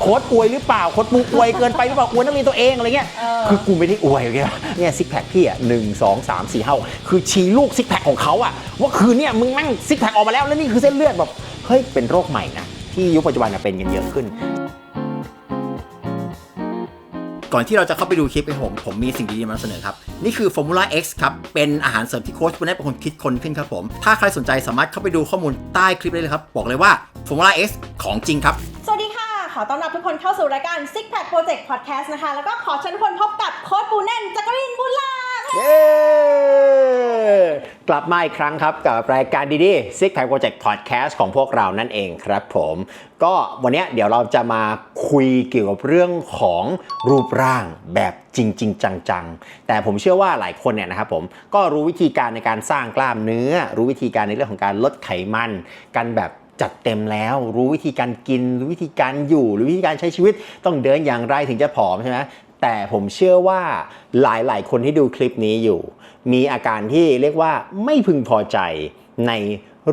โค้ดอวยหรือเปล่าโค้ดปูอวยเกินไปหรือเปล่าอวยนักเรียนตัวเองอะไรเงี้ยเออคือกูไม่ได้อวยโอเคปะเนี่ยซิกแพคพี่อะหนึ่งสองสามสี่ห้าคือชี้ลูกซิกแพคของเขาอะว่าคือเนี่ยมึงแม่งซิกแพคออกมาแล้วแล้วนี่คือเส้นเลือดแบบเฮ้ยเป็นโรคใหม่นะที่ยุคปัจจุบันน่ะเป็นกันเยอะขึ้น ก่อนที่เราจะเข้าไปดูคลิปไอ้ผมผมมีสิ่งดีๆมานำเสนอครับ นี่คือ Formula X ครับ เป็นอาหารเสริมที่โค้ชปุณณเป็นคนคิดคนขึ้นครับผม ถ้าใครสนใจสามารถเข้าไปดูข้อมูลใต้คลิปได้เลยครับ บอกเลยว่า Formula X ของจริงครับสวัสดีค่ะ ขอต้อนรับทุกคนเข้าสู่รายการ Six Pack Project Podcast นะคะ แล้วก็ขอเชิญทุกคนพบกับโค้ดปูแน่นจักรินบุญลาเย้กลับมาอีกครั้งครับกับรายการดีๆ Six Pack Project Podcast ของพวกเรานั่นเองครับผม ก็วันนี้เดี๋ยวเราจะมาคุยเกี่ยวกับเรื่องของรูปร่างแบบจริงๆจังๆ แต่ผมเชื่อว่าหลายคนเนี่ยนะครับผมก็รู้วิธีการในการสร้างกล้ามเนื้อ รู้วิธีการในเรื่องของการลดไขมันกันแบบ จัดเต็มแล้ว รู้วิธีการกิน รู้วิธีการอยู่ หรือวิธีการใช้ชีวิตต้องเดินอย่างไรถึงจะผอมใช่ไหมแต่ผมเชื่อว่าหลายๆ คนที่ดูคลิปนี้อยู่ มีอาการที่เรียกว่าไม่พึงพอใจใน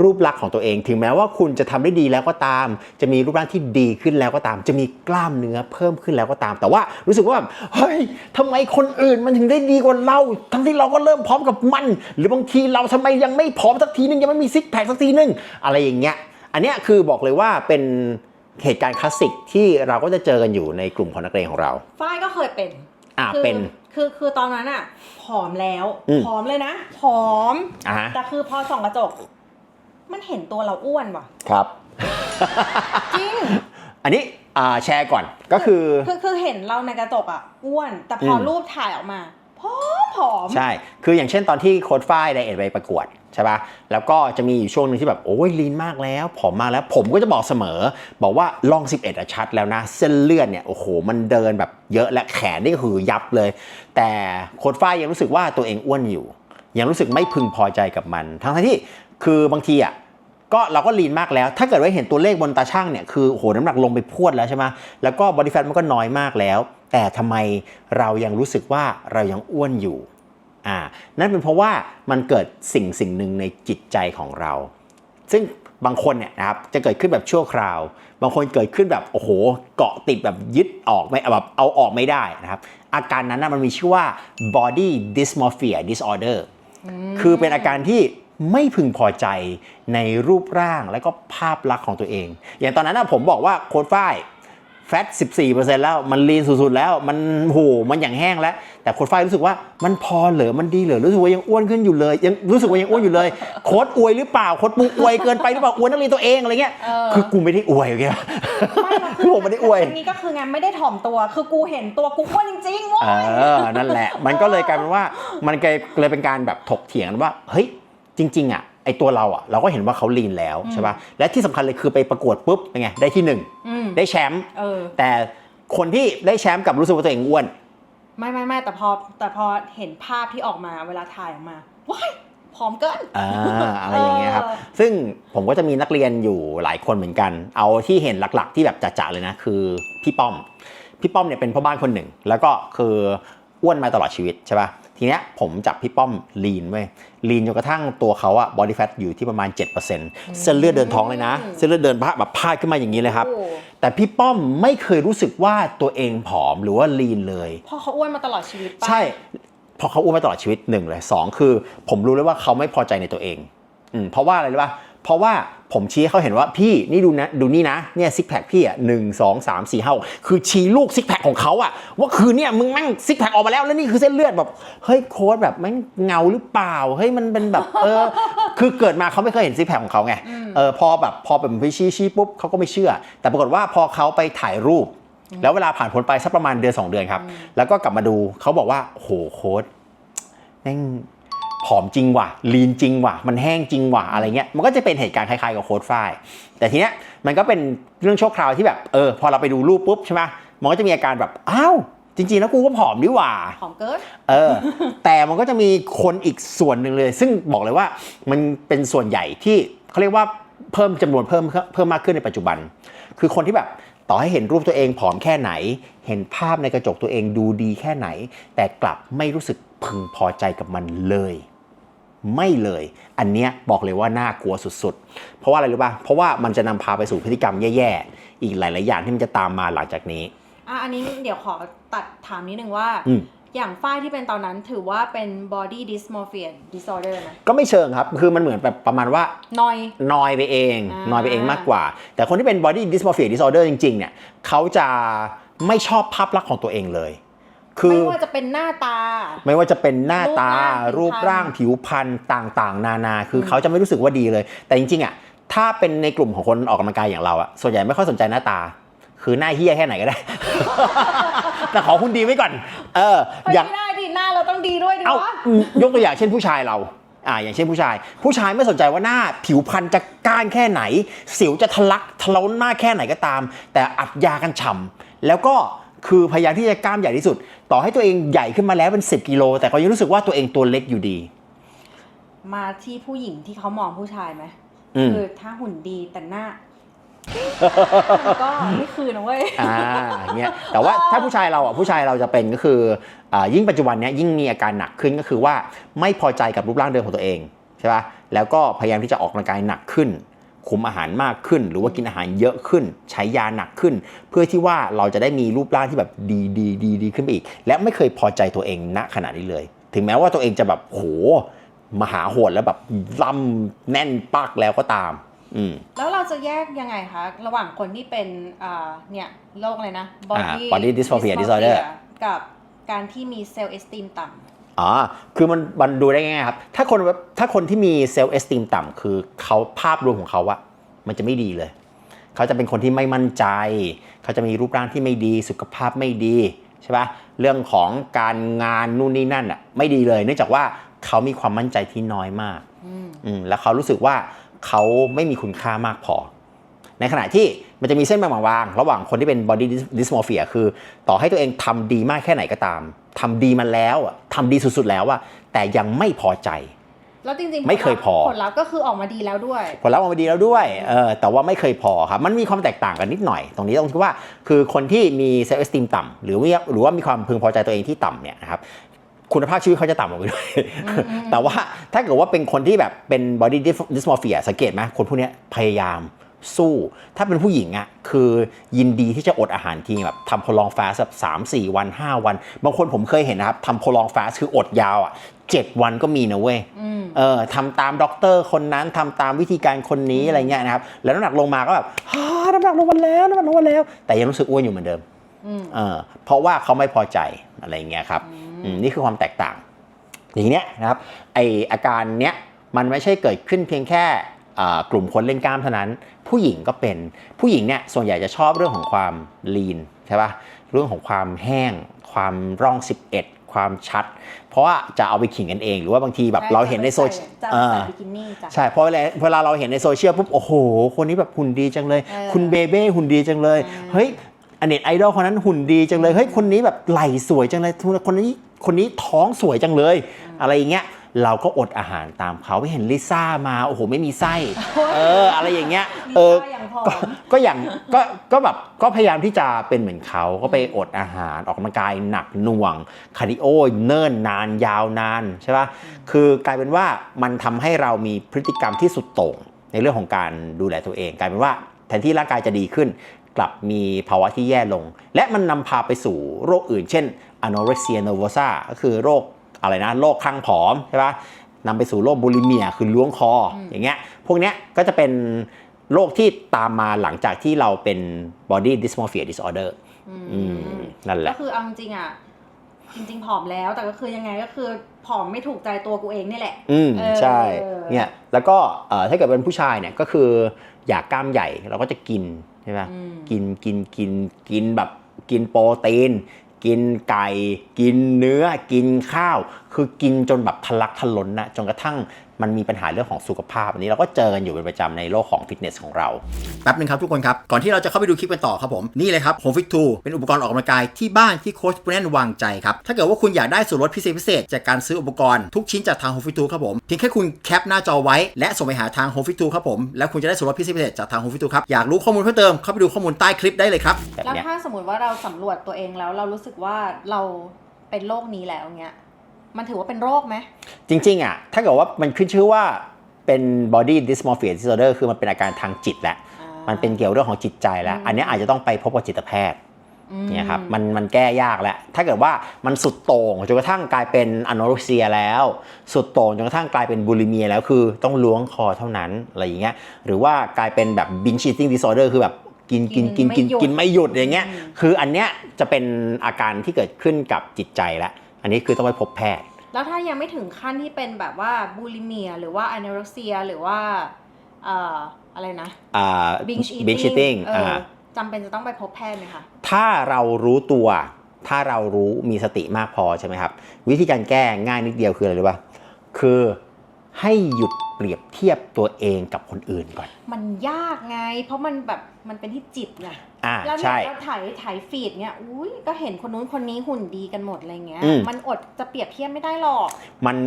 รูปลักษณ์ของตัวเอง ถึงแม้ว่าคุณจะทำได้ดีแล้วก็ตาม จะมีรูปร่างที่ดีขึ้นแล้วก็ตาม จะมีกล้ามเนื้อเพิ่มขึ้นแล้วก็ตาม แต่ว่ารู้สึกว่าเฮ้ยทำไมคนอื่นมันถึงได้ดีกว่าเรา ทั้งที่เราก็เริ่มพร้อมกับมัน หรือบางทีเราทำไมยังไม่พร้อมสักทีนึงยังไม่มีซิกแพคสักทีนึงอะไรอย่างเงี้ย อันเนี้ยคือบอกเลยว่าเป็นเหตุการณ์คลาสสิกที่เราก็จะเจอกันอยู่ในกลุ่มของนักเรียนของเรา ฝ้ายก็เคยเป็น อ่าคือเป็น คือคือตอนนั้นอะผอมแล้วอืม ผอมเลยนะผอม อ่าฮะแต่คือพอส่องกระจก มันเห็นตัวเราอ้วนว่ะ ครับ จริง อันนี้อ่าแชร์ก่อนก็คือ คือคือเห็นเราในกระจกอะอ้วน แต่พออมรูปถ่ายออกมา ผอมผอมใช่ คืออย่างเช่นตอนที่โค้ดฝ้ายไดเอทไปประกวดใช่ปะแล้วก็จะมีอยู่ช่วงหนึ่งที่แบบ โอ้ยลีนมากแล้ว ผอมมากแล้ว ผมก็จะบอกเสมอ บอกว่าลอง 11อะชัดแล้วนะ เส้นเลือดเนี่ย โอ้โห มันเดินแบบเยอะและแขนนี่ก็คือยับเลย แต่โค้ดฝ้ายยังรู้สึกว่าตัวเองอ้วนอยู่ ยังรู้สึกไม่พึงพอใจกับมัน ทั้งที่คือบางทีอะ ก็เราก็ลีนมากแล้ว ถ้าเกิดว่าเห็นตัวเลขบนตาช่างเนี่ยคือโอ้โหน้ำหนักลงไปพรวดแล้วใช่ไหมแล้วก็บอดี้แฟทมันก็น้อยมากแล้ว แต่ทำไมเรายังรู้สึกว่าเรายังอ้วนอยู่อ่านั่นเป็นเพราะว่ามันเกิดสิ่งสิ่งหนึ่งในจิตใจของเรา ซึ่งบางคนเนี่ยนะครับจะเกิดขึ้นแบบชั่วคราว บางคนเกิดขึ้นแบบโอ้โหเกาะติดแบบยึดออกไม่แบบเอาออกไม่ได้นะครับ อาการนั้นนะมันมีชื่อว่า body dysmorphia disorder คือเป็นอาการที่ ไม่พึงพอใจในรูปร่างและก็ภาพลักษณ์ของตัวเอง อย่างตอนนั้นนะผมบอกว่าโค้ดฝ้ายแฟต 14%แล้วมันลีนสุดๆแล้วมันโหมันอย่างแห้งแล้ว แต่โค้ดฝ้ายรู้สึกว่ามันพอเหรอมันดีเหรอรู้สึกว่ายังอ้วนขึ้นอยู่เลย ยังรู้สึกว่ายังอ้วนอยู่เลยโค้ดอวยหรือเปล่าโค้ดปูอวยเกินไปหรือเปล่าอวยนักเรียนตัวเองอะไรเงี้ยเออคือกูไม่ได้อวยโอเคปะคือผมไม่ได้อวยอันนี้ก็คือไงไม่ได้ถ่อมตัว คือกูเห็นตัวกูอ้วนจริงๆเว้เอยอนั่นแหละ มันก็เลยกลายเป็นว่ามันกลายเลยเป็นการแบบถกเถียงกันว่าเฮ้ย จริงๆอะไอตัวเราอะเราก็เห็นว่าเขาลีนแล้วใช่ป่ะและที่สำคัญเลยคือไปประกวดปุ๊บเป็นไงได้ที่หนึ่งอืมได้แชมป์เออแต่คนที่ได้แชมป์กลับรู้สึกว่าตัวเองอ้วน ไม่ไม่ไม่แต่พอแต่พอเห็นภาพที่ออกมาเวลาถ่ายออกมาว้ายผอมเกินอ่าอะไรอย่างเงี้ยครับเออซึ่งผมก็จะมีนักเรียนอยู่หลายคนเหมือนกัน เอาที่เห็นหลักๆ ที่แบบจะๆเลยนะคือพี่ป้อม พี่ป้อมเนี่ยเป็นพ่อบ้านคนหนึ่ง แล้วก็คืออ้วนมาตลอดชีวิตใช่ป่ะ ทีเนี้ยผมจับพี่ป้อมลีนเว้ยลีนจนกระทั่งตัวเขาอะบอดี้แฟทอยู่ที่ประมาณ 7%เส้นเลือดเดินท้องเลยนะ เส้นเลือดเดินพาแบบพาดขึ้นมาอย่างนี้เลยครับโอ้แต่พี่ป้อมไม่เคยรู้สึกว่าตัวเองผอมหรือว่าลีนเลยพอเขาอ้วนมาตลอดชีวิตปะใช่เพอเขาอ้วนมาตลอดชีวิตหนึ่งเลยสองคือ ผมรู้เลยว่าเขาไม่พอใจในตัวเองอืมเพราะว่าอะไรรู้ป่ะ เพราะว่าผมชี้ให้เขาเห็นว่าพี่นี่ดูนะดูนี่นะเนี่ยซิกแพคพี่อะหนึ่งสองสามสี่ห้าคือชี้ลูกซิกแพคของเขาอะว่าคือเนี่ยมึงแม่งซิกแพคออกมาแล้วแล้วนี่คือเส้นเลือดแบบเฮ้ยโค้ดแบบแม่งเงาหรือเปล่าเฮ้ยมันเป็นแบบเออคือเกิดมาเขาไม่เคยเห็นซิกแพคของเขาไงเออพอแบบพอแบบไปชี้ชี้ปุ๊บเขาก็ไม่เชื่อ แต่ปรากฏว่าพอเขาไปถ่ายรูป แล้วเวลาผ่านพ้นไปสักประมาณเดือนสองเดือนครับ แล้วก็กลับมาดูเขาบอกว่าโหโค้ดแม่ง ผอมจริงว่ะลีนจริงว่ะ มันแห้งจริงว่ะอะไรเงี้ยมันก็จะเป็นเหตุการณ์คล้ายๆกับโค้ดฝ้ายแต่ทีเนี้ยมันก็เป็นเรื่องชั่วคราวที่แบบเออพอเราไปดูรูปปุ๊บใช่ไหมมันก็จะมีอาการแบบอ้าวจริงๆ แล้วกูก็ผอมดีหว่าผอมเกินเออ แต่มันก็จะมีคนอีกส่วนหนึ่งเลย ซึ่งบอกเลยว่ามันเป็นส่วนใหญ่ที่เขาเรียกว่าเพิ่มจำนวนเพิ่มเพิ่มมากขึ้นในปัจจุบัน คือคนที่แบบต่อให้เห็นรูปตัวเองผอมแค่ไหน เห็นภาพในกระจกตัวเองดูดีแค่ไหน แต่กลับไม่รู้สึกพึงพอใจกับมันเลย ไม่เลย อันเนี้ยบอกเลยว่าน่ากลัวสุดๆ เพราะว่าอะไรรู้ป่ะ เพราะว่ามันจะนำพาไปสู่พฤติกรรมแย่ๆ อีกหลายๆอย่างที่มันจะตามมาหลังจากนี้อะอันนี้เดี๋ยวขอตัดถามนิดนึงว่าอืมอย่างฝ้ายที่เป็นตอนนั้นถือว่าเป็น body dysmorphia disorder ไหมก็ไม่เชิงครับ คือมันเหมือนแบบประมาณว่านอยนอยไปเองอ่านอยไปเองมากกว่า แต่คนที่เป็น body dysmorphia disorder จริงๆเนี่ยเขาจะไม่ชอบภาพลักษณ์ของตัวเองเลย คือไม่ว่าจะเป็นหน้าตา ไม่ว่าจะเป็นหน้าตา รูรูปปร่าร่างงผิผิววพพรรรรณณต่างๆ นานา คืออมเขาจะไม่รู้สึกว่าดีเลย แต่จริงๆอะถ้าเป็นในกลุ่มของคนออกกำลังกายอย่างเราอะส่วนใหญ่ไม่ค่อยสนใจหน้าตา คือหน้าเฮี้ยแค่ไหนก็ได้ แต่ขอคุณดีไว้ก่อน เออเฮ้ยอย่างไม่ได้ดิหน้าเราต้องดีด้วยดิเอาวะอืมยกตัวอย่างเช่นผู้ชายเราอ่าอย่างเช่นผู้ชาย ผู้ชายไม่สนใจว่าหน้าผิวพรรณจะก้านแค่ไหน สิวจะทะลักทะล้นหน้าแค่ไหนก็ตาม แต่อัดยากันฉ่ำแล้วก็ คือพยายามที่จะกล้ามใหญ่ที่สุด ต่อให้ตัวเองใหญ่ขึ้นมาแล้วเป็น 10กิโลแต่ก็ยังรู้สึกว่าตัวเองตัวเล็กอยู่ดี มาที่ผู้หญิงที่เขามองผู้ชายไหมอืม คือถ้าหุ่นดีแต่หน้า ก็ไม่คือนะเว้ย อ่าอย่างเงี้ยแต่ว่าถ้าผู้ชายเราอะผู้ชายเราจะเป็นก็คืออ่ายิ่งปัจจุบันเนี้ยยิ่งมีอาการหนักขึ้นก็คือว่าไม่พอใจกับรูปร่างเดิมของตัวเองใช่ป่ะแล้วก็พยายามที่จะออกกำลังกายหนักขึ้น คุมอาหารมากขึ้น หรือว่ากินอาหารเยอะขึ้น ใช้ยาหนักขึ้น เพื่อที่ว่าเราจะได้มีรูปร่างที่แบบดีดีดีดีขึ้นไปอีก และไม่เคยพอใจตัวเองณขณะนี้เลย ถึงแม้ว่าตัวเองจะแบบโหมหาโหดแล้วแบบล่ำแน่นปักแล้วก็ตามอืมแล้วเราจะแยกยังไงคะ ระหว่างคนที่เป็นอ่าเนี่ยโรคอะไรนะอ่า body dysmorphia disorder กับการที่มีเซลล์เอสติมต่ำ อ๋อ คือมันมันดูได้ง่ายๆครับ ถ้าคนแบบถ้าคนที่มีเซลล์เอสติมต่ำคือเขาภาพรวมของเขาอะมันจะไม่ดีเลย เขาจะเป็นคนที่ไม่มั่นใจ เขาจะมีรูปร่างที่ไม่ดี สุขภาพไม่ดีใช่ปะเรื่องของการงานนู่นนี่นั่นอะไม่ดีเลย เนื่องจากว่าเขามีความมั่นใจที่น้อยมาก อืมอืมแล้วเขารู้สึกว่าเขาไม่มีคุณค่ามากพอ ในขณะที่มันจะมีเส้นบางๆระหว่างคนที่เป็น body dysmorphia คือต่อให้ตัวเองทำดีมากแค่ไหนก็ตามทำดีมาแล้วอะทำดีสุดๆแล้วอะแต่ยังไม่พอใจแล้วจริงๆไม่เคยพอผลลัพธ์ก็คือออกมาดีแล้วด้วย ผลลัพธ์ออกมาดีแล้วด้วยเออแต่ว่าไม่เคยพอครับมันมีความแตกต่างกันนิดหน่อย ตรงนี้ตรงที่ว่าคือคนที่มีเซลล์เอสติมต่ำหรือว่าหรือว่ามีความพึงพอใจตัวเองที่ต่ำเนี่ยนะครับคุณภาพชีวิตเขาจะต่ำลงไปด้วย แต่ว่าถ้าเกิดว่าเป็นคนที่แบบเป็น body dysmorphia สังเกตไหมคนพวกเนี้ยพยายาม สู้ ถ้าเป็นผู้หญิงอะคือยินดีที่จะอดอาหารทีแบบทำ prolong fast แบบสามสี่วัน5วัน บางคนผมเคยเห็นนะครับทำ prolong fast คืออดยาวอะเจ็ดวันก็มีนะเว้ยอืมเออทำตามด็อกเตอร์คนนั้นทำตามวิธีการคนนี้อะไรเงี้ยนะครับ แล้วน้ำหนักลงมาก็แบบฮ่าน้ำหนักลงมาแล้วน้ำหนักลงมาแล้ว แต่ยังรู้สึกอ้วนอยู่เหมือนเดิมอืมเออเพราะว่าเขาไม่พอใจอะไรเงี้ยครับอืมนี่คือความแตกต่างอย่างเนี้ยนะครับไออาการเนี้ยมันไม่ใช่เกิดขึ้นเพียงแค่อ่ากลุ่มคนเล่นกล้ามเท่านั้น ผู้หญิงก็เป็นผู้หญิงเนี่ยส่วนใหญ่จะชอบเรื่องของความลีนใช่ปะเรื่องของความแห้ง ความร่อง 11ความชัด เพราะว่าจะเอาไปขิงกันเอง หรือว่าบางทีแบบเราเห็นในโซเชียลจะเอใส่อบิกินี่จ้ะใช่เพราะเวลาเวลาเราเห็นในโซเชียลปุ๊บโอ้โห คนนี้แบบหุ่นดีจังเลยเออคุณเบเบ้หุ่นดีจังเลยอืมเฮ้ยอเน็ตไอดอลคนนั้นหุ่นดีจังเลยเฮ้ยคนนี้แบบไหล่สวยจังเลยคนนี้คนนี้ท้องสวยจังเลย อะไรอย่างเงี้ย เราก็อดอาหารตามเขาไปเห็นลิซ่ามาโอ้โหไม่มีไส้เอออะไรอย่างเงี้ยเออลิซ่าอย่างผอมก็ก็อย่างก็ก็แบบก็พยายามที่จะเป็นเหมือนเขาก็ไปอดอาหารออกกำลังกายหนักหน่วงคาร์ดิโอเนิ่นนานยาวนานใช่ปะคือกลายเป็นว่ามันทำให้เรามีพฤติกรรมที่สุดโต่งในเรื่องของการดูแลตัวเอง กลายเป็นว่าแทนที่ร่างกายจะดีขึ้น กลับมีภาวะที่แย่ลง และมันนำพาไปสู่โรคอื่น เช่น anorexia nervosa ก็คือโรค อะไรนะโรคคลั่งผอมใช่ปะนำไปสู่โรคบูลิเมียคือล้วงคอออย่างเงี้ยพวกเนี้ยก็จะเป็นโรคที่ตามมาหลังจากที่เราเป็น body dysmorphia disorder อืมนั่นแหก็ละคือเอาจริงๆอะ จริงๆผอมแล้วแต่ก็คือยังไงก็คือผอมไม่ถูกใจตัวกูเองนี่แหละ อืมเออใช่เนี่ยแล้วก็เอ่อถ้าเกิดเป็นผู้ชายเนี่ยก็คืออยากกล้ามใหญ่เราก็จะกินใช่ไหมอืมกินกินกินกินแบบกินโปรตีน กินไก่ กินเนื้อกินข้าว คือกินจนแบบทะลักทะล้นนะจนกระทั่ง มันมีปัญหาเรื่องของสุขภาพอันนี้เราก็เจอกันอยู่เป็นประจำในโลกของฟิตเนสของเรา แป๊บนึงครับทุกคนครับ ก่อนที่เราจะเข้าไปดูคลิปกันต่อครับผม นี่เลยครับ Home Fit 2เป็นอุปกรณ์ออกกำลังกายที่บ้านที่โค้ชปุณแนนวางใจครับ ถ้าเกิดว่าคุณอยากได้ส่วนลดพิเศษพิเศษจากการซื้ออุปกรณ์ทุกชิ้นจากทาง Home Fit 2ครับผมเพียงแค่คุณแคปหน้าจอไว้และส่งไปหาทาง Home Fit 2ครับผมแล้วคุณจะได้ส่วนลดพิเศษพิเศษจากทาง Home Fit 2ครับอยากรู้ข้อมูลเพิ่มเติมเข้าไปดูข้อมูลใต้คลิปได้เลยครับแบบแล้วเนี้ยถ้าสมมติว่าเราสำรวจตัวเองแล้วเรารู้สึกว่าเราเป็นโรคนี้แล้วเงี้ย มันถือว่าเป็นโรคไหม จริงๆอะถ้าเกิดว่ามันขึ้นชื่อว่าเป็น body dysmorphia disorder คือมันเป็นอาการทางจิตแหละอ่ามันเป็นเกี่ยวเรื่องของจิตใจแล้ว อันนี้อาจจะต้องไปพบกับจิตแพทย์อืมเนี่ยครับมันมันแก้ยากแล้ว ถ้าเกิดว่ามันสุดโต่งจนกระทั่งกลายเป็นอ n o ร e เซียแล้ว สุดโต่งจนกระทั่งกลายเป็นบูลิเมียแล้วคือต้องล้วงคอเท่านั้นอะไรอย่างเงี้ยหรือว่ากลายเป็นแบบบินชีติ้งดิสออเดอร์คือแบบกินกินกินกินกินไม่หยุดอย่างเงี้ยคืออันเนี้ยจะเป็นอาการที่เกิดขึ้นกับจิตใจแล้ว อันนี้คือต้องไปพบแพทย์ แล้วถ้ายังไม่ถึงขั้นที่เป็นแบบว่าบูลิเมีย หรือว่าอ n น r ร x เซียหรือว่าเอ่ออะไรนะอ่า binge eating binge eating เอออ่าจำเป็นจะต้องไปพบแพทย์ไหมคะถ้าเรารู้ตัวถ้าเรารู้มีสติมากพอใช่ไหมครับ วิธีการแก้ง่ายนิดเดียวคืออะไรรู้ป่ะคือให้หยุดเปรียบเทียบตัวเองกับคนอื่นก่อน มันยากไง เพราะมันแบบมันเป็นที่จิตไง อ่าแล้วเนี่ใช่ ยเราถ่ายถ่ายฟีดเนี้ยอุ้ยก็เห็นคนนู้นคนนี้หุ่นดีกันหมดอะไรเงี้ย อืม มันอดจะเปรียบเทียบไม่ได้หรอก มัน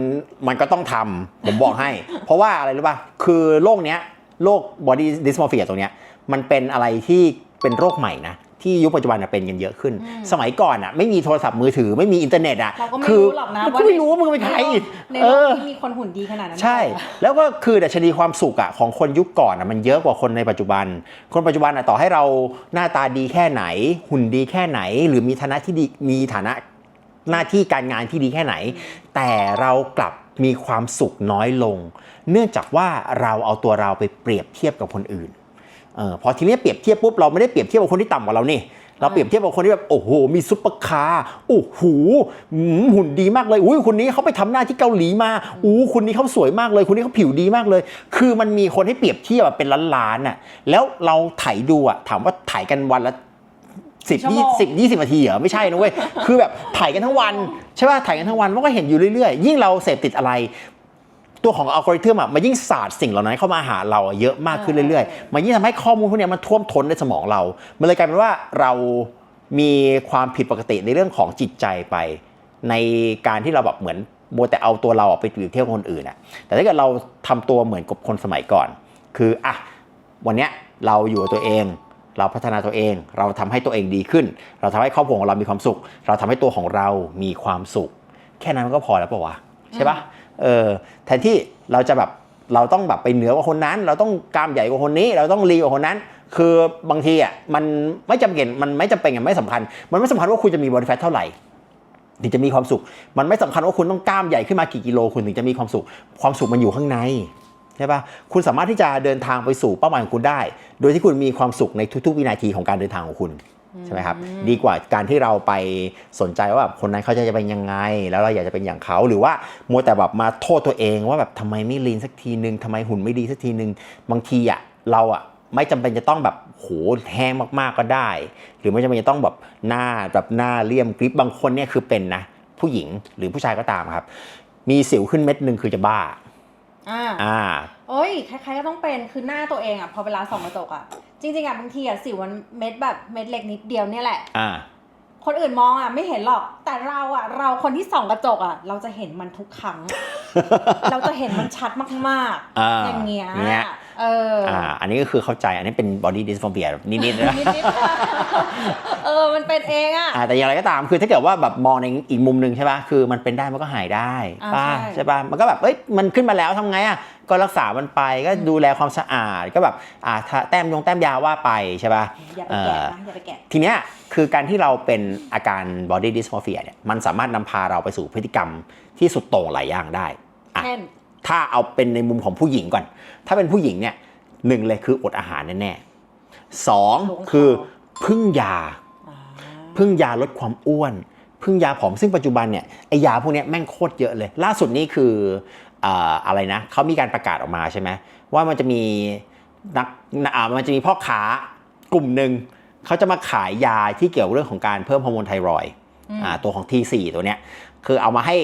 มันก็ต้องทำผมบอกให้ เพราะว่าอะไรรู้ป่ะ คือโรคเนี้ยโรค body dysmorphia ตรงเนี้ยมันเป็นอะไรที่เป็นโรคใหม่นะ ที่ยุคปัจจุบันน่ะเป็นกันเยอะขึ้นอืมสมัยก่อนอะไม่มีโทรศัพท์มือถือไม่มีอินเทอร์เน็ตอะเราก็ไม่คืรู้หรอกนะเราก็ไม่รู้ว่ามึงเป็นใครในเอโลกอที่มีคนหุ่นดีขนาดนั้นใช่เหรอแล้วก็คือดัชนีความสุขอะของคนยุคก่อนอะมันเยอะกว่าคนในปัจจุบัน คนปัจจุบันอะต่อให้เราหน้าตาดีแค่ไหน หุ่นดีแค่ไหน หรือมีฐานะที่ดีมีฐานะหน้าที่การงานที่ดีแค่ไหน แต่เรากลับมีความสุขน้อยลง เนื่องจากว่าเราเอาตัวเราไปเปรียบเทียบกับคนอื่นเออพอทีนี้เปรียบเทียบปุ๊บเราไม่ได้เปรียบเทียบกับคนที่ต่ำกว่าเรานี่เราเปรียบเทียบกับคนที่แบบโอ้โห มีซุปเปอร์คาร์โอ้โหอืมหุ่นดีมากเลยอุ้ยคนนี้เขาไปทำหน้าที่เกาหลีมาอู้คนนี้เขาสวยมากเลย คนนี้เขาผิวดีมากเลย คือมันมีคนให้เปรียบเทียบอะเป็นล้านๆน่ะแล้วเราไถ่ายดูอะถามว่าถ่ายกันวันละสิบชั่วโมยี่งสิบยี่สิบนาทีเหรอไม่ใช่นะเว้ยคือแบบถ่ายกันทั้งวันใช่ป่ะถ่ายกันทั้งวันมันก็เห็นอยู่เรื่อยๆ ยิ่งเราเสพติดอะไร ตัวของอัลกอริทึมอะมันยิ่งศาสตร์สิ่งเหล่านั้นเข้ามาหาเราอะเยอะมากขึ้นเรื่อยๆ มันยิ่งทำให้ข้อมูลพวกเนี้ยมันท่วมท้นในสมองเรา มันเลยกลายเป็นว่าเรามีความผิดปกติในเรื่องของจิตใจไป ในการที่เราแบบเหมือนโมวแต่เอาตัวเราอะไปเปรียบเทียบกับคนอื่นอะ แต่ถ้าเกิดเราทำตัวเหมือนกับคนสมัยก่อน คืออะวันเนี้ยเราอยู่กับตัวเองเราพัฒนาตัวเอง เราทำให้ตัวเองดีขึ้น เราทำให้ครอบครัวของเรามีความสุข เราทำให้ตัวของเรามีความสุข แค่นั้นมันก็พอแล้วปะวะใช่ปะ เออแทนที่เราจะแบบเราต้องแบบไปเหนือกว่าคนนั้น เราต้องกล้ามใหญ่กว่าคนนี้ เราต้องรีกว่าคนนั้น คือบางทีอะมันไม่จำเป็นมันไม่จำเป็นอะไม่สำคัญ มันไม่สำคัญว่าคุณจะมีบริแฟตเท่าไหร่ถึงจะมีความสุข มันไม่สำคัญว่าคุณต้องกล้ามใหญ่ขึ้นมากี่กิโลคุณถึงจะมีความสุข ความสุขมันอยู่ข้างในใช่ปะคุณสามารถที่จะเดินทางไปสู่เป้าหมายของคุณได้ โดยที่คุณมีความสุขในทุกๆ วินาทีของการเดินทางของคุณ ใช่ไหมครับดีกว่าการที่เราไปสนใจว่าแบบคนนั้นเขาจะเป็นยังไง แล้วเราอยากจะเป็นอย่างเขาหรือว่ามัวแต่แบบมาโทษตัวเองว่าแบบทำไมไม่ลีนสักทีนึงทำไมหุ่นไม่ดีสักทีนึงบางทีอะเราอะไม่จำเป็นจะต้องแบบโหแห้งมากๆก็ได้ หรือไม่จำเป็นจะต้องแบบหน้าแบบหน้าเลี่ยมกริบบางคนเนี่ยคือเป็นนะผู้หญิงหรือผู้ชายก็ตามครับ มีสิวขึ้นเม็ดหนึ่งคือจะบ้าอ่าอ่าโอ้ยใครๆก็ต้องเป็นคือหน้าตัวเองอะพอเวลาส่องกระจกอะ จริงๆอะบางทีอะสิวมันเม็ดแบบเม็ดเล็กนิดเดียวเนี่ยแหละ อ่า คนอื่นมองอะไม่เห็นหรอก แต่เราอะเราคนที่ส่องกระจกอะเราจะเห็นมันทุกครั้ง เราจะเห็นมันชัดมากอ่าๆอย่างเงี้ย เงี้ยเออออ่าอันนี้ก็คือเข้าใจอันนี้เป็น body dysmorphia แบบนิดๆนะนิดๆเออมันเป็นเองอะอ่าแต่อย่างไรก็ตามคือถ้าเกิดว่าแบบมองในอีกมุมหนึ่งใช่ป่ะคือมันเป็นได้มันก็หายได้อ่าป่ะใช่ใช่ป่ะมันก็แบบเอ้ยมันขึ้นมาแล้วทำไงอะก็รักษามันไปก็ดูแลความสะอาดก็แบบอ่าถ้าแต้มยงแต้มยาว่าไปใช่ป่ะอย่าไปแกะนะอย่าไปแกะทีเนี้ยคือการที่เราเป็นอาการ body dysmorphia เนี่ยมันสามารถนำพาเราไปสู่พฤติกรรมที่สุดโต่งหลายอย่างได้อะเช่น ถ้าเอาเป็นในมุมของผู้หญิงก่อน ถ้าเป็นผู้หญิงเนี่ยหนึ่งเลยคืออดอาหารแน่ๆสองหลงเขาคือพึ่งยาอ่าพึ่งยาลดความอ้วน พึ่งยาผอมซึ่งปัจจุบันเนี่ยไอยาพวกเนี้ยแม่งโคตรเยอะเลย ล่าสุดนี่คืออ่าอะไรนะเขามีการประกาศออกมาใช่ไหมว่ามันจะมีนักอ่ามันจะมีพ่อค้ากลุ่มหนึ่งเขาจะมาขายยาที่เกี่ยวเรื่องของการเพิ่มฮอร์โมนไทรอยด์อ่าตัวของ T4 ตัวเนี้ยคือเอามาให้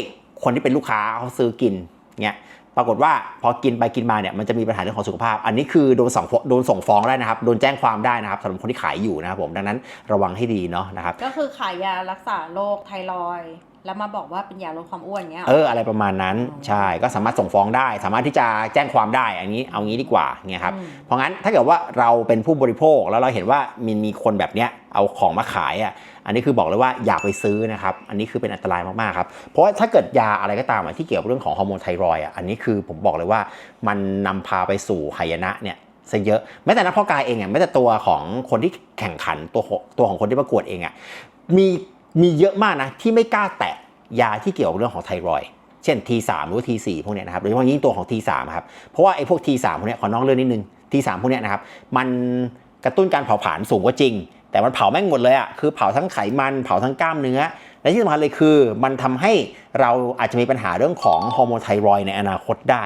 คนที่เป็นลูกค้าเขาซื้อกินเงี้ย ปรากฏว่าพอกินไปกินมาเนี่ยมันจะมีปัญหาเรื่องของสุขภาพ อันนี้คือโดนส่งฟ้องโดนส่งฟ้องได้นะครับ โดนแจ้งความได้นะครับสำหรับคนที่ขายอยู่นะครับผมดังนั้นระวังให้ดีเนาะนะครับก็คือขายยารักษาโรคไทรอย แล้วมาบอกว่าเป็นยาลดความอ้วนเงี้ยหรเอออะไรประมาณนั้น ใช่ ก็สามารถส่งฟ้องได้ สามารถที่จะแจ้งความได้ อันนี้เอางี้ดีกว่าเงี้ยครับอืมเพราะงั้นถ้าเกิดว่าเราเป็นผู้บริโภคแล้วเราเห็นว่ามีมีคนแบบเนี้ยเอาของมาขายอะ อันนี้คือบอกเลยว่าอย่าไปซื้อนะครับ อันนี้คือเป็นอันตรายมากๆครับ เพราะว่าถ้าเกิดยาอะไรก็ตามอะที่เกี่ยวกับเรื่องของฮอร์โมนไทรอยด์อะ อันนี้คือผมบอกเลยว่ามันนำพาไปสู่หายนะเนี่ยซะเยอะแม้แต่นักเพาะกายเองอะแม้แต่ตัวของคนที่แข่งขันตัวของตัวของคนที่ประกวดเองอะมี มีเยอะมากนะที่ไม่กล้าแตะยาที่เกี่ยวกับเรื่องของไทรอยเช่น T3 หรือ T4 พวกเนี้ยนะครับโดยเฉพาะยิ่งตัวของ T3 ครับเพราะว่าไอ้พวก T3 พวกเนี้ยขอน้อกเรื่องนิดนึง T3 พวกเนี้ยนะครับมันกระตุ้นการเผาผลาญสูงก็จริง แต่มันเผาแม่งหมดเลยอะคือเผาทั้งไขมันเผาทั้งกล้ามเนื้อ และที่สำคัญเลยคือมันทำให้เราอาจจะมีปัญหาเรื่องของฮอร์โมนไทรอยในอนาคตได้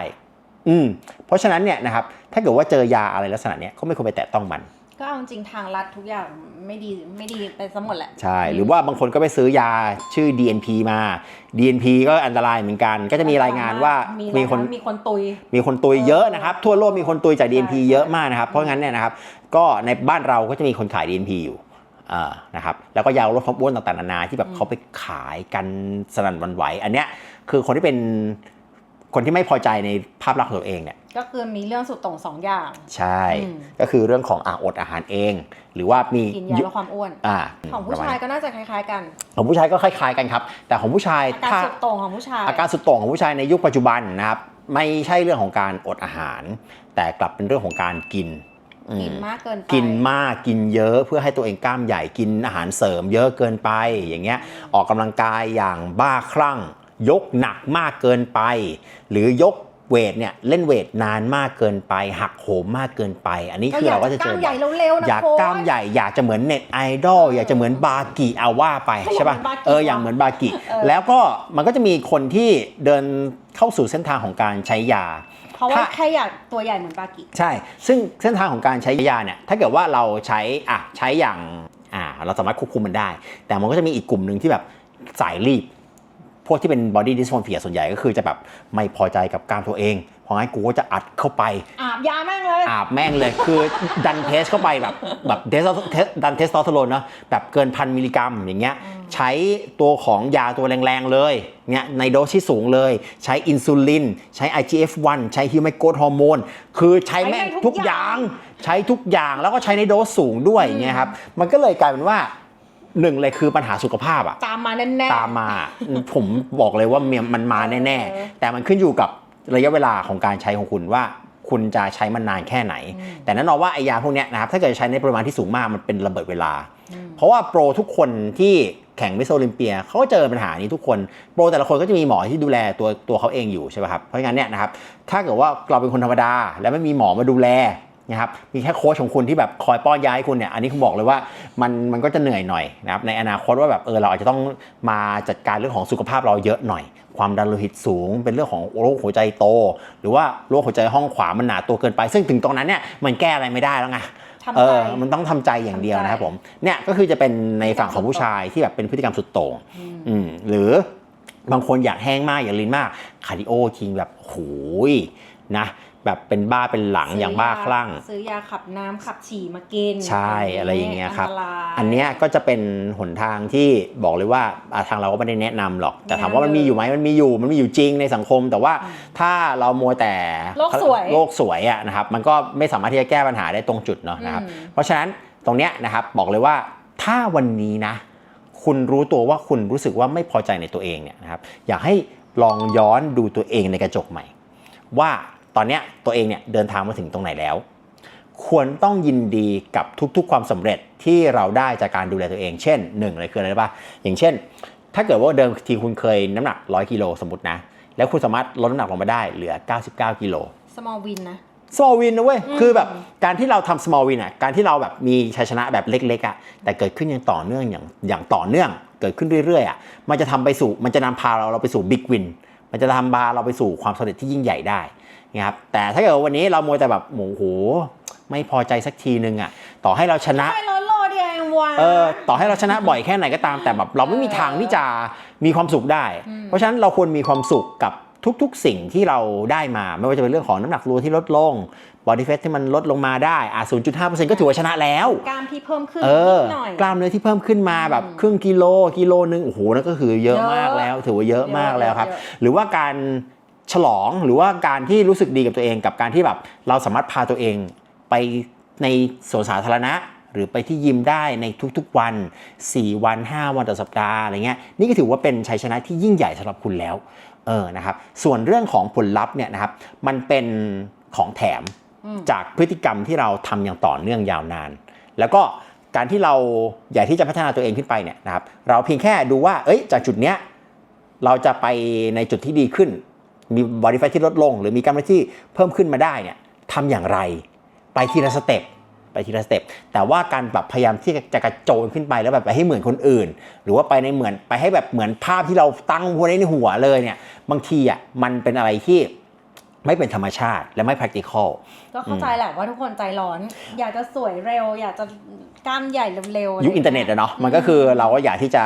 อืมเพราะฉะนั้นเนี่ยนะครับถ้าเกิดว่าเจอยาอะไรลักษณะเนี้ยก็ไม่ควรไปแตะต้องมัน ก็เอาจริงทางรัฐทุกอย่างไม่ดีไม่ดีไปซะหมดแหละ ใช่ หรือว่าบางคนก็ไปซื้อยาชื่อ DNP มา DNP ก็อันตรายเหมือนกัน ก็จะมีรายงานว่ามีมีคนมีคนตุย มีคนตุยเยอะนะครับ ทั่วโลกมีคนตุยจาก DNP ใช่เยอะมากนะครับ เพราะงั้นเนี่ยนะครับ ก็ในบ้านเราก็จะมีคนขาย DNP อยู่อ่านะครับแล้วก็ยาลดความอ้วนต่างๆนานาที่แบบเขาไปขายกันสนั่นหวันไหว อันเนี้ยคือคนที่เป็น คนที่ไม่พอใจในภาพลักษณ์ของตัวเองเนี่ยก็คือมีเรื่องสุดโต่งสองอย่าง ใช่ อืม ก็คือเรื่องของอาอดอาหารเอง หรือว่ามีกินยาลดความอ้วน อ่าของผู้ประมณชายก็น่าจะคล้ายๆกันของผู้ชายก็คล้ายๆกันครับ แต่ของผู้ชายอาการถ้า สุดโต่งของผู้ชาย อาการสุดโต่งของผู้ชายในยุคปัจจุบันนะครับ ไม่ใช่เรื่องของการอดอาหาร แต่กลับเป็นเรื่องของการกินอืกินมากเกินไปกินมากกินเยอะเพื่อให้ตัวเองกล้ามใหญ่กินอาหารเสริม เยอะเกินไปอย่างเงี้ยออกกำลังกายอย่างบ้าคลั่ง ยกหนักมากเกินไป หรือยกเวทเนี่ยเล่นเวทนานมากเกินไป หักโหมมากเกินไป อันนี้ก็คืออยากเราก็จะจะกเจล้าอมใหญ่เร็วๆนะอยากโค้ชกล้ามใหญ่อยากจะเหมือนเน็ตไอดอลอยากจะเหมือนบากิเอาว่าไปใช่ป่ะอยากเหมือนบากิเอออย่างเหมือนบากิเออแล้วก็มันก็จะมีคนที่เดินเข้าสู่เส้นทางของการใช้ยาเพราะว่าถ้าแค่อยากตัวใหญ่เหมือนบากิใช่ ซึ่งเส้นทางของการใช้ยาเนี่ยถ้าเกิดว่าเราใช้อะใช้อย่างอ่าเราสามารถควบคุมมันได้ แต่มันก็จะมีอีกกลุ่มหนึ่งที่แบบสายรีบ พวกที่เป็น body dysmorphia ส่วนใหญ่ก็คือจะแบบไม่พอใจกับกล้ามตัวเอง เพราะงั้นกูก็จะอัดเข้าไป อาบยาแม่งเลยอาบแม่งเลย คือดันเทสเข้าไปแบบแบบเทสดันเทสโทสเตอโรนเนาะแบบเกินพันมิลลิกรัมอย่างเงี้ยใช้ตัวของยาตัวแรงๆเลยเนี่ยในโดสที่สูงเลย ใช้อินซูลิน ใช้ IGF-1 ใช้ฮิวแมกโกรทฮอร์โมนคือใช้แม่งทุกอย่าง ใช้ทุกอย่างแล้วก็ใช้ในโดสสูงด้วยอย่างเงี้ยครับมันก็เลยกลายเป็นว่า หนึ่งเลยคือปัญหาสุขภาพอะตามมาแน่ๆตามมา ผมบอกเลยว่ามันมาแน่เออๆแต่มันขึ้นอยู่กับระยะเวลาของการใช้ของคุณว่าคุณจะใช้มันนานแค่ไหน แต่แน่นอนว่าไอยาพวกเนี้ยนะครับถ้าเกิดใช้ในปริมาณที่สูงมากมันเป็นระเบิดเวลา เพราะว่าโปรทุกคนที่แข่งมิสโอลิมเปียเขาก็เจอปัญหานี้ทุกคน โปรแต่ละคนก็จะมีหมอที่ดูแลตัวตัวเขาเองอยู่ใช่ไหมครับเพราะงั้นเนี่ยนะครับถ้าเกิดว่าเราเป็นคนธรรมดา แล้วไม่มีหมอมาดูแล นะครับมีแค่โค้ชของคุณที่แบบคอยป้อนยาให้คุณเนี่ยอันนี้ผมบอกเลยว่ามันมันก็จะเหนื่อยหน่อยนะครับในอนาคตว่าแบบเออเราอาจจะต้องมาจัดการเรื่องของสุขภาพเราเยอะหน่อย ความดันโลหิตสูง เป็นเรื่องของโรคหัวใจโต หรือว่าโรคหัวใจห้องขวามันหนาตัวเกินไป ซึ่งถึงตรงนั้นเนี่ยมันแก้อะไรไม่ได้แล้วไงทำใจเออ มันต้องทำใจอย่างเดียวนะครับผม เนี่ยก็คือจะเป็นในฝั่งของผู้ชายที่แบบเป็นพฤติกรรมสุดโต่งอืมหรือบางคนอยากแห้งมากอยากลีนมาก คาร์ดิโอจริงแบบโหยนะ แบบเป็นบ้าเป็นหลังอย่างบ้าคลั่ง ซื้อยาขับน้ำขับฉี่มากินใช่อะไรอย่างเงี้ยครับนตายอันเนี้ยก็จะเป็นหนทางที่บอกเลยว่าอะทางเราก็ไม่ได้แนะนำหรอก แต่ถามว่ามันมีอยู่ไหมมันมีอยู่มันมีอยู่จริงในสังคม แต่ว่าถ้าเรามัวแต่โลกสวยโลกสวยอะนะครับมันก็ไม่สามารถที่จะแก้ปัญหาได้ตรงจุดเนาะนะครับอืมเพราะฉะนั้นตรงเนี้ยนะครับบอกเลยว่าถ้าวันนี้นะ คุณรู้ตัวว่าคุณรู้สึกว่าไม่พอใจในตัวเองเนี่ยนะครับอยากให้ลองย้อนดูตัวเองในกระจกใหม่ ว่า ตอนเนี้ยตัวเองเนี่ยเดินทางมาถึงตรงไหนแล้ว ควรต้องยินดีกับทุกๆ ความสำเร็จที่เราได้จากการดูแลตัวเอง เช่นหนึ่งเลยคืออะไรรู้ป่ะอย่างเช่น ถ้าเกิดว่าเดิมทีคุณเคยน้ำหนัก 100กิโลสมมตินะ แล้วคุณสามารถลดน้ำหนักลงมาได้เหลือ 99กิโล small win นะ small win นะเว้ยอืมคือแบบการที่เราทำ small win อะ การที่เราแบบมีชัยชนะแบบเล็กๆอะ แต่เกิดขึ้นอย่างต่อเนื่องอย่างอย่างต่อเนื่อง เกิดขึ้นเรื่อยๆอะ มันจะทำไปสู่ มันจะนำพาเราเราไปสู่ big win มันจะทำพาเราไปสู่ความสำเร็จที่ยิ่งใหญ่ได้ นะครับแต่ถ้าเกิดว่าวันนี้เราโมวแต่แบบโอ้โหไม่พอใจสักทีนึงอะต่อให้เราชนะไม่ลดโลดเองวะเออต่อให้เราชนะบ่อยแค่ไหนก็ตาม แต่แบบเราไม่มีทางที่จะมีความสุขได้ เพราะฉะนั้นเราควรมีความสุขกับทุกๆ สิ่งที่เราได้มา ไม่ว่าจะเป็นเรื่องของน้ำหนักตัวที่ลดลง body fat ที่มันลดลงมาได้อะ0.5%ก็ถือว่าชนะแล้ว กล้ามที่เพิ่มขึ้นเออนิดหน่อย กล้ามเนื้อที่เพิ่มขึ้นมาแบบครึ่งกิโลกิโลนึงโอ้โหนั่นก็คือเยอะเยอะมากแล้ว ถือว่าเยอะมากแล้วครับเยอะหรือว่าการ ฉลองหรือว่าการที่รู้สึกดีกับตัวเอง กับการที่แบบเราสามารถพาตัวเองไปในสวนสาธารณะ หรือไปที่ยิมได้ในทุกๆวัน 4 วัน 5 วันต่อสัปดาห์อะไรเงี้ยนี่ก็ถือว่าเป็นชัยชนะที่ยิ่งใหญ่สำหรับคุณแล้วเออนะครับส่วนเรื่องของผลลัพธ์เนี่ยนะครับมันเป็นของแถมอืมจากพฤติกรรมที่เราทำอย่างต่อเนื่องยาวนาน แล้วก็การที่เราอยากที่จะพัฒนาตัวเองขึ้นไปเนี่ยนะครับเราเพียงแค่ดูว่าเอ้ยจากจุดเนี้ยเราจะไปในจุดที่ดีขึ้น มีบอดี้ไฟที่ลดลง หรือมีกล้ามเนื้อที่เพิ่มขึ้นมาได้เนี่ยทำอย่างไร ไปทีละสเต็ปไปทีละสเต็ปแต่ว่าการแบบพยายามที่จะกระโจนขึ้นไปแล้วแบบไปให้เหมือนคนอื่น หรือว่าไปในเหมือนไปให้แบบเหมือนภาพที่เราตั้งไว้ในหัวเลยเนี่ยบางทีอะมันเป็นอะไรที่ไม่เป็นธรรมชาติและไม่ practical ก็เข้าใจแหละว่าทุกคนใจร้อน อยากจะสวยเร็ว อยากจะกล้ามใหญ่เร็วๆยุคอินเทอร์เน็ตอะเนาะมันก็คือเราก็อยากที่จะ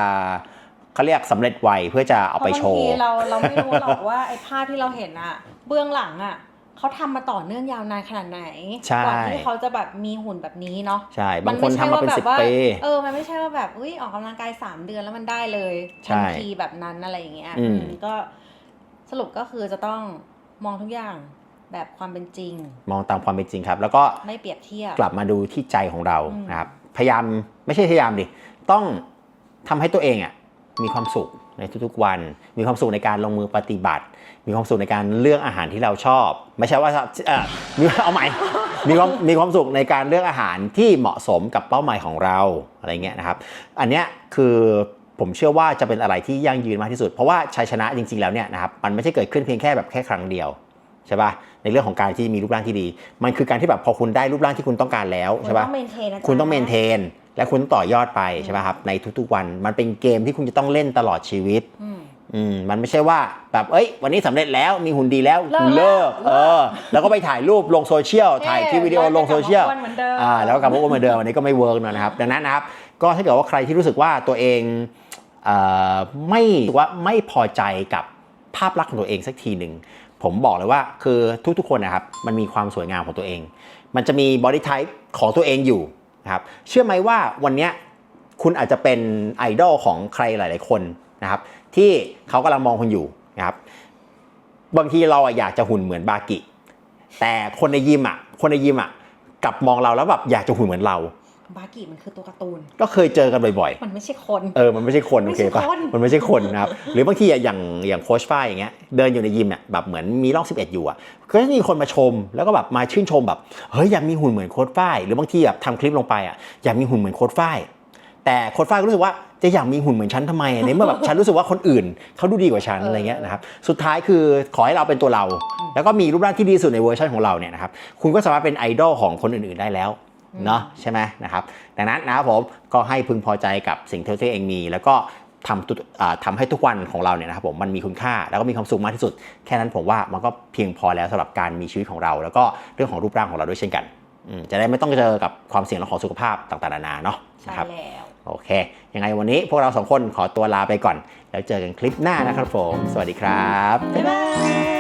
เขาเรียกสำเร็จไวเพื่อจะเอาไปโชเพราะบางว์ทีเราเราไม่รู้หรอกว่าไอ้ภาพที่เราเห็นอะเบื้องหลังอะเขาทำมาต่อเนื่องยาวนานขนาดไหนใช่กว่าที่เขาจะแบบมีหุ่นแบบนี้เนาะใช่บางคนทำมาเป็นสิบปีเออมันไม่ใช่ว่าแบบอุ้ยออกกำลังกายสามเดือนแล้วมันได้เลยใช่ทันทีแบบนั้นอะไรอย่างเงี้ยอืมอืมก็สรุปก็คือจะต้องมองทุกอย่างแบบความเป็นจริง มองตามความเป็นจริงครับ แล้วก็ไม่เปรียบเทียบกลับมาดูที่ใจของเราอืมนะครับพยายามไม่ใช่พยายามดิต้องทำให้ตัวเองอะ มีความสุขในทุกๆวัน มีความสุขในการลงมือปฏิบัติ มีความสุขในการเลือกอาหารที่เราชอบ ไม่ใช่ว่าเออมีเอาใหม่มีความมีความสุขในการเลือกอาหารที่เหมาะสมกับเป้าหมายของเราอะไรเงี้ยนะครับ อันเนี้ยคือผมเชื่อว่าจะเป็นอะไรที่ยั่งยืนมากที่สุด เพราะว่าชัยชนะจริงๆแล้วเนี่ยนะครับมันไม่ใช่เกิดขึ้นเพียงแค่แบบแค่ครั้งเดียวใช่ป่ะในเรื่องของการที่มีรูปร่างที่ดี มันคือการที่แบบพอคุณได้รูปร่างที่คุณต้องการแล้วคุณใช่ป่ะต้องเมนเทนนะจ๊ะคุณต้องเมนเทน และคุณต้องต่อยอดไปใช่ป่ะครับในทุกๆวันมันเป็นเกมที่คุณจะต้องเล่นตลอดชีวิตอืมอืมมันไม่ใช่ว่าแบบเอ้ย วันนี้สำเร็จแล้วมีหุ่นดีแล้วเลิกคุณเลิกเลิกเออ แล้วก็ไปถ่ายรูปลงโซเชียลถ่ายคลิปวิดีโอลงโซเชียลกลับมาอ้วนเหมือนเดิมอ่าแล้วก็กลับมาอ้วนเหมือนเดิมอันนี้ก็ไม่เวิร์กนะครับ ดังนั้นนะครับ ก็ถ้าเกิดว่าใครที่รู้สึกว่าตัวเองเอ่อไม่รู้สึกว่าไม่พอใจกับภาพลักษณ์ของตัวเองสักทีหนึ่งผมบอกเลยว่าคือทุกๆคนนะครับมันมีความสวยงามของตัวเอง มันจะมีบอดี้ไทป์ของตัวเองอยู่ นะครับเชื่อไหมว่าวันนี้คุณอาจจะเป็นไอดอลของใครหลาย ๆ คนนะครับที่เขากำลังมองคุณอยู่นะครับบางทีเราอะอยากจะหุ่นเหมือนบากิ แต่คนในยิมอะคนในยิมอะกลับมองเราแล้วแบบอยากจะหุ่นเหมือนเรา บากิมันคือตัวการ์ตูน ก็เคยเจอกันบ่อยมันไม่ใช่คนๆเออ มันไม่ใช่คนไม่โอใช่เคปะคนมันไม่ใช่คนนะครับ หรือบางทีอะอย่างอย่างโค้ชฝ้ายอย่างเงี้ย เดินอยู่ในยิมอะแบบเหมือนมีร่อง11 อยู่อะ ก็จะมีคนมาชม แล้วก็แบบมาชื่นชมแบบ เฮ้ยอยากมีหุ่นเหมือนโค้ชฝ้าย หรือบางทีแบบทำคลิปลงไปอะ อยากมีหุ่นเหมือนโค้ชฝ้าย แต่โค้ชฝ้ายก็รู้สึกว่าจะอยากมีหุ่นเหมือนฉันทำไมอะในเมื่อแบบฉันรู้สึกว่าคนอื่นเขาดูดีกว่าฉันเออออะไรเงี้ยนะครับสุดท้ายคือขอให้เราเป็นตัวเรา แล้วก็มีรูปร่างที่ดีที่สุดในเวอร์ชันของเราเนี่ยนะครับคุณก็สามารถเป็นไอดอลของคนอื่นๆได้แล้ว เนาะใช่ไหมนะครับดังนั้นนะครับผมก็ให้พึงพอใจกับสิ่งที่ตัวเองมี แล้วก็ทำทุกอ่าทำให้ทุกวันของเราเนี่ยนะครับผมมันมีคุณค่าแล้วก็มีความสุขมากที่สุด แค่นั้นผมว่ามันก็เพียงพอแล้วสำหรับการมีชีวิตของเรา แล้วก็เรื่องของรูปร่างของเราด้วยเช่นกันอืมจะได้ไม่ต้องเจอกับความเสี่ยงเรื่องของสุขภาพต่างๆนานาเนาะใช่นะครับแล้วโอเค ยังไงวันนี้พวกเราสองคนขอตัวลาไปก่อน แล้วเจอกันคลิปหน้านะครับผม สวัสดีครับ บ๊ายบาย